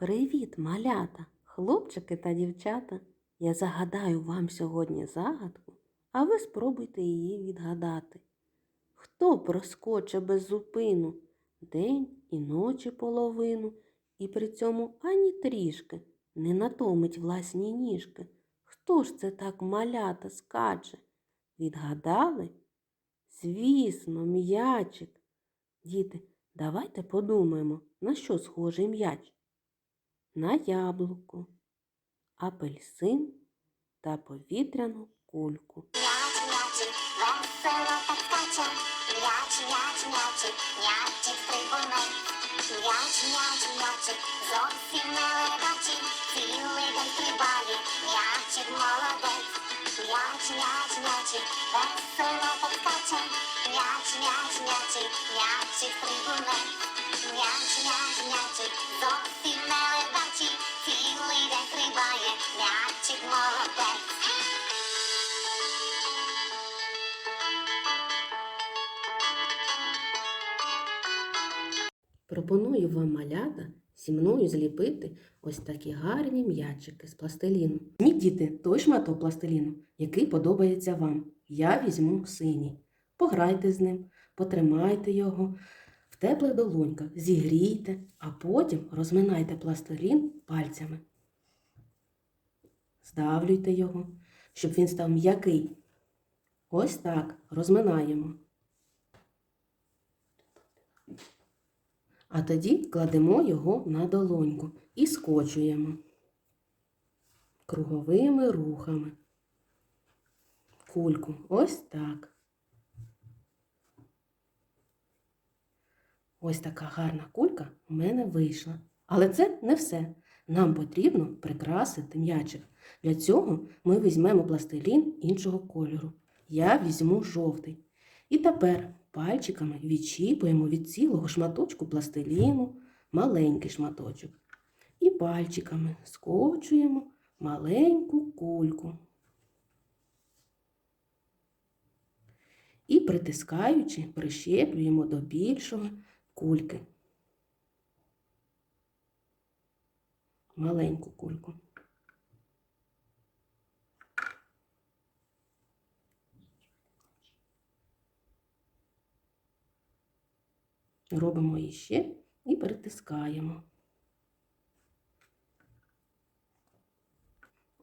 Привіт, малята, хлопчики та дівчата. Я загадаю вам сьогодні загадку, а ви спробуйте її відгадати. Хто проскоче без зупину день і ночі половину, і при цьому ані трішки не натомить власні ніжки? Хто ж це так малята скаче? Відгадали? Звісно, м'ячик. Діти, давайте подумаємо, на що схожий м'яч на яблуко, апельсин та повітряну кульку. М'яч, м'яч, м'яч. М'яч, м'яч, зовсім не ледачий, цілий день стрибає, м'ячик молодець. М'яч, м'яч, м'ячик, весело так скаче, м'яч, м'яч, м'ячик, м'ячик Пропоную вам малята зі мною зліпити ось такі гарні м'ячики з пластиліну. Візьміть, той шматок пластиліну, який подобається вам. Я візьму синій. Пограйте з ним, потримайте його в теплих долоньках, зігрійте, а потім розминайте пластилін пальцями. Здавлюйте його, щоб він став м'який. Ось так розминаємо. А тоді кладемо його на долоньку і скочуємо круговими рухами. Кульку. Ось так. Ось така гарна кулька у мене вийшла. Але це не все. Нам потрібно прикрасити м'ячик. Для цього ми візьмемо пластилін іншого кольору. Я візьму жовтий. І тепер пальчиками відчіпуємо від цілого шматочку пластиліну маленький шматочок. І пальчиками скочуємо маленьку кульку. І притискаючи, прищеплюємо до більшого кульки. Маленьку кульку. Робимо її ще і притискаємо.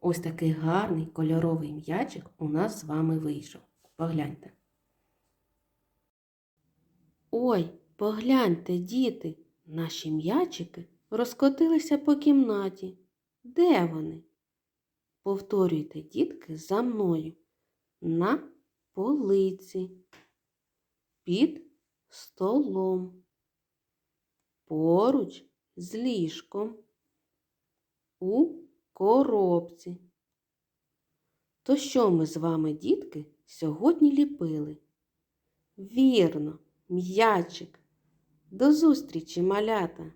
Ось такий гарний кольоровий м'ячик у нас з вами вийшов. Погляньте. Ой, погляньте, діти, наші м'ячики розкотилися по кімнаті. Де вони? Повторюйте, дітки, за мною. На полиці. Під столом, поруч з ліжком, у коробці. То що ми з вами, дітки, сьогодні ліпили? Вірно, м'ячик. До зустрічі, малята!